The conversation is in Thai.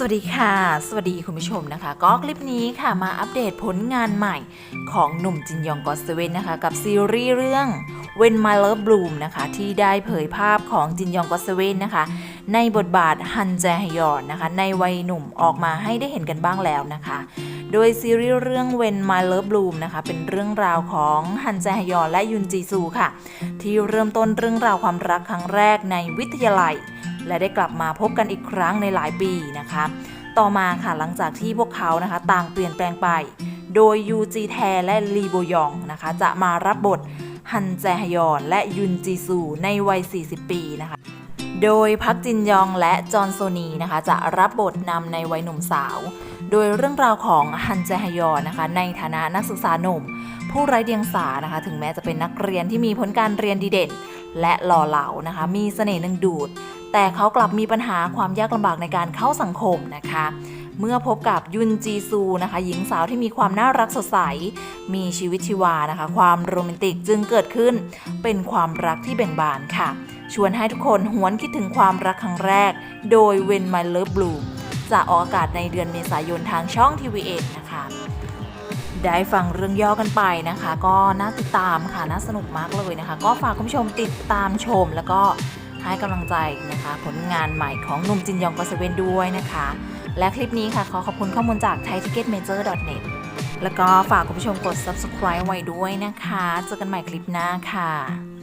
สวัสดีค่ะ สวัสดีคุณผู้ชมนะคะ ก็คลิปนี้ค่ะมาอัปเดตผลงานใหม่ของหนุ่มจินยองกอสเวนนะคะ กับซีรีส์เรื่อง When My Love Bloom นะคะ ที่ได้เผยภาพของจินยองกอสเวนนะคะ ในบทบาทฮันแจฮยอนนะคะ ในวัยหนุ่มออกมาให้ได้เห็นกันบ้างแล้วนะคะ โดยซีรีส์เรื่อง When My Love Bloom นะคะ เป็นเรื่องราวของฮันแจฮยอนและยุนจีซูค่ะ ที่เริ่มต้นเรื่องราวความรักครั้งแรกในวิทยาลัย และได้กลับมาพบกันอีกครั้งในหลายปีนะคะ ต่อมาค่ะหลังจากที่พวกเขานะคะต่างเปลี่ยนแปลงไป โดยยูจีแทและลีโบยองนะคะจะมารับบทฮันแจฮยอน และยุนจีซูในวัย 40 ปีนะคะ โดยพักจินยองและจอห์นโซนีนะคะจะรับบทนำในวัยหนุ่มสาว โดยเรื่องราวของฮันแจฮยอนนะคะในฐานะนักศึกษาหนุ่ม ผู้ไร้เดียงสานะคะ ถึงแม้จะเป็นนักเรียนที่มีผลการเรียนดีเด่น และหล่อเหลานะคะ มีเสน่ห์ดึงดูด แต่เขากลับมีปัญหาความยากลำบากในการเข้าสังคมนะคะ เมื่อพบกับยุนจีซูนะคะ หญิงสาวที่มีความน่ารักสดใส มีชีวิตชีวานะคะ ความโรแมนติกจึงเกิดขึ้น เป็นความรักที่เบ่งบานค่ะ ชวนให้ทุกคนหวนคิดถึงความรักครั้งแรก โดย When My Love Bloom จะออกอากาศในเดือนเมษายนทางช่องทีวีเอ็นะคะได้ฟังเรื่องย่อกันไปนะคะ ก็น่าติดตามค่ะน่าสนุกมากเลยนะคะ ก็ฝากคุณผู้ชมติดตามชมแล้วก็ ให้กำลังใจนะคะ ผลงานใหม่ของหนุ่มจินยองกอสเวนด้วยนะคะ และคลิปนี้ค่ะขอขอบคุณข้อมูลจาก thaiticketmajor.net แล้วก็ฝากคุณผู้ชมกด subscribe ไว้ด้วยนะคะ เจอกันใหม่คลิปหน้าค่ะ